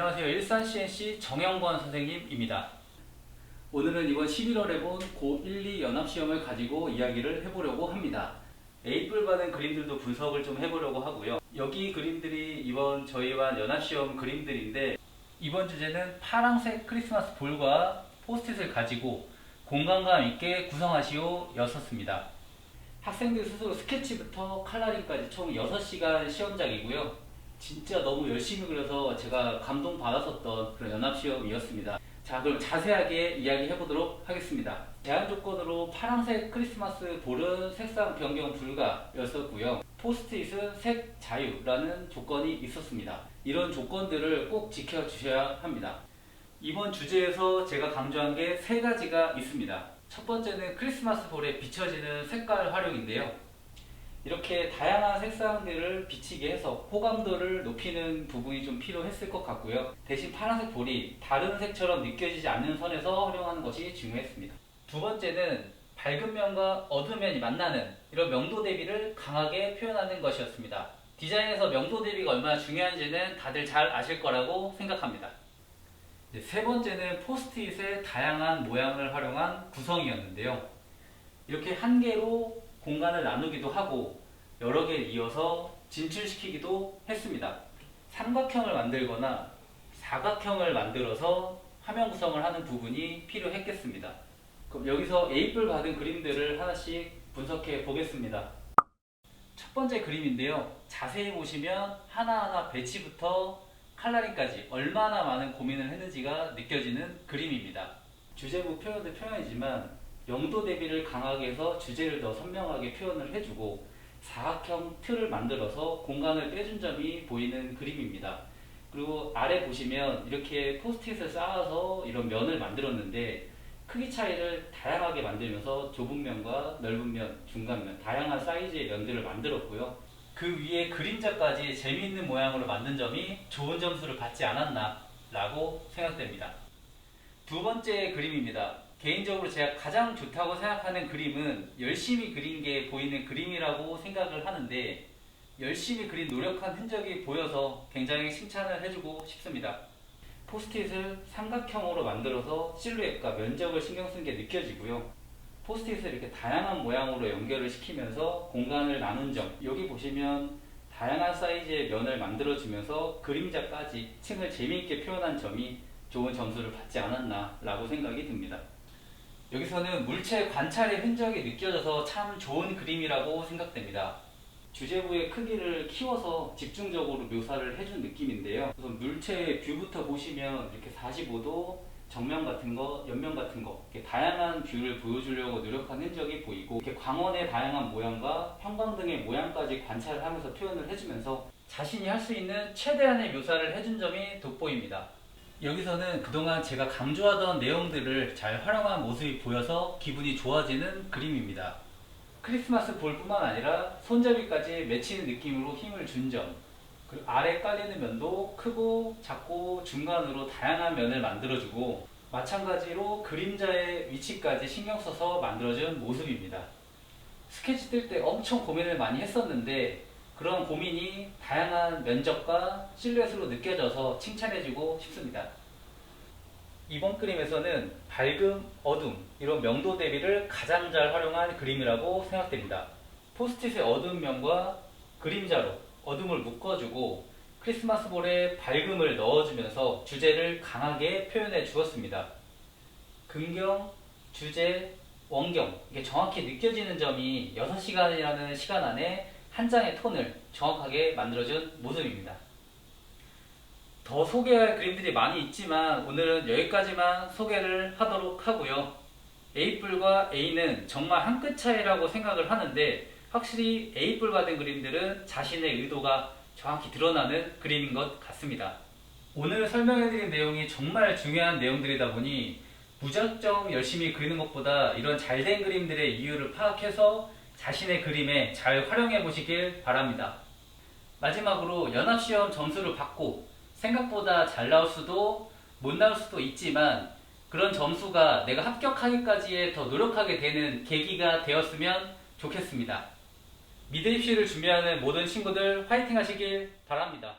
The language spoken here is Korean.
안녕하세요. 일산 CNC 정영권 선생님입니다. 오늘은 이번 11월에 본 고1, 2 연합시험을 가지고 이야기를 해보려고 합니다. A뿔 받은 그림들도 분석을 좀 해보려고 하고요. 여기 그림들이 이번 저희와 연합시험 그림들인데 이번 주제는 파랑색 크리스마스 볼과 포스트잇을 가지고 공간감 있게 구성하시오 였었습니다. 학생들 스스로 스케치부터 칼라링까지 총 6시간 시험작이고요. 진짜 너무 열심히 그려서 제가 감동받았었던 그런 연합시험이었습니다. 자, 그럼 자세하게 이야기해 보도록 하겠습니다. 제한 조건으로 파란색 크리스마스 볼은 색상 변경 불가였었고요. 포스트잇은 색 자유라는 조건이 있었습니다. 이런 조건들을 꼭 지켜주셔야 합니다. 이번 주제에서 제가 강조한 게 세 가지가 있습니다. 첫 번째는 크리스마스 볼에 비춰지는 색깔 활용인데요. 이렇게 다양한 색상들을 비치게 해서 호감도를 높이는 부분이 좀 필요했을 것 같고요. 대신 파란색 볼이 다른 색처럼 느껴지지 않는 선에서 활용하는 것이 중요했습니다. 두 번째는 밝은 면과 어두운 면이 만나는 이런 명도 대비를 강하게 표현하는 것이었습니다. 디자인에서 명도 대비가 얼마나 중요한지는 다들 잘 아실 거라고 생각합니다. 세 번째는 포스트잇의 다양한 모양을 활용한 구성이었는데요. 이렇게 한 개로 공간을 나누기도 하고 여러 개 이어서 진출시키기도 했습니다. 삼각형을 만들거나 사각형을 만들어서 화면 구성을 하는 부분이 필요했겠습니다. 그럼 여기서 A뿔 받은 그림들을 하나씩 분석해 보겠습니다. 첫 번째 그림인데요. 자세히 보시면 하나하나 배치부터 칼라링까지 얼마나 많은 고민을 했는지가 느껴지는 그림입니다. 주제부 표현도 표현이지만 영도 대비를 강하게 해서 주제를 더 선명하게 표현을 해주고 사각형 틀을 만들어서 공간을 빼준 점이 보이는 그림입니다. 그리고 아래 보시면 이렇게 포스트잇을 쌓아서 이런 면을 만들었는데 크기 차이를 다양하게 만들면서 좁은 면과 넓은 면, 중간 면, 다양한 사이즈의 면들을 만들었고요. 그 위에 그림자까지 재미있는 모양으로 만든 점이 좋은 점수를 받지 않았나 라고 생각됩니다. 두 번째 그림입니다. 개인적으로 제가 가장 좋다고 생각하는 그림은 열심히 그린 게 보이는 그림이라고 생각을 하는데 열심히 그린 노력한 흔적이 보여서 굉장히 칭찬을 해주고 싶습니다. 포스트잇을 삼각형으로 만들어서 실루엣과 면적을 신경 쓴 게 느껴지고요. 포스트잇을 이렇게 다양한 모양으로 연결을 시키면서 공간을 나눈 점 여기 보시면 다양한 사이즈의 면을 만들어주면서 그림자까지 층을 재미있게 표현한 점이 좋은 점수를 받지 않았나 라고 생각이 듭니다. 여기서는 물체 관찰의 흔적이 느껴져서 참 좋은 그림이라고 생각됩니다. 주제부의 크기를 키워서 집중적으로 묘사를 해준 느낌인데요. 우선 물체의 뷰부터 보시면 이렇게 45도 정면 같은 거, 옆면 같은 거 이렇게 다양한 뷰를 보여주려고 노력한 흔적이 보이고 이렇게 광원의 다양한 모양과 형광등의 모양까지 관찰하면서 표현을 해주면서 자신이 할 수 있는 최대한의 묘사를 해준 점이 돋보입니다. 여기서는 그동안 제가 강조하던 내용들을 잘 활용한 모습이 보여서 기분이 좋아지는 그림입니다. 크리스마스 볼뿐만 아니라 손잡이까지 맺히는 느낌으로 힘을 준 점, 아래 깔리는 면도 크고 작고 중간으로 다양한 면을 만들어주고 마찬가지로 그림자의 위치까지 신경 써서 만들어준 모습입니다. 스케치 뜰 때 엄청 고민을 많이 했었는데 그런 고민이 다양한 면적과 실루엣으로 느껴져서 칭찬해주고 싶습니다. 이번 그림에서는 밝음, 어둠 이런 명도 대비를 가장 잘 활용한 그림이라고 생각됩니다. 포스트잇의 어두운 면과 그림자로 어둠을 묶어주고 크리스마스 볼에 밝음을 넣어주면서 주제를 강하게 표현해 주었습니다. 긍경, 주제, 원경 이게 정확히 느껴지는 점이 6시간이라는 시간 안에 한 장의 톤을 정확하게 만들어준 모습입니다. 더 소개할 그림들이 많이 있지만 오늘은 여기까지만 소개를 하도록 하고요. A뿔과 A는 정말 한 끗 차이라고 생각을 하는데 확실히 A뿔 받은 그림들은 자신의 의도가 정확히 드러나는 그림인 것 같습니다. 오늘 설명해드린 내용이 정말 중요한 내용들이다 보니 무작정 열심히 그리는 것보다 이런 잘된 그림들의 이유를 파악해서 자신의 그림에 잘 활용해 보시길 바랍니다. 마지막으로 연합시험 점수를 받고 생각보다 잘 나올 수도 못 나올 수도 있지만 그런 점수가 내가 합격하기까지에 더 노력하게 되는 계기가 되었으면 좋겠습니다. 미드 입시를 준비하는 모든 친구들 화이팅 하시길 바랍니다.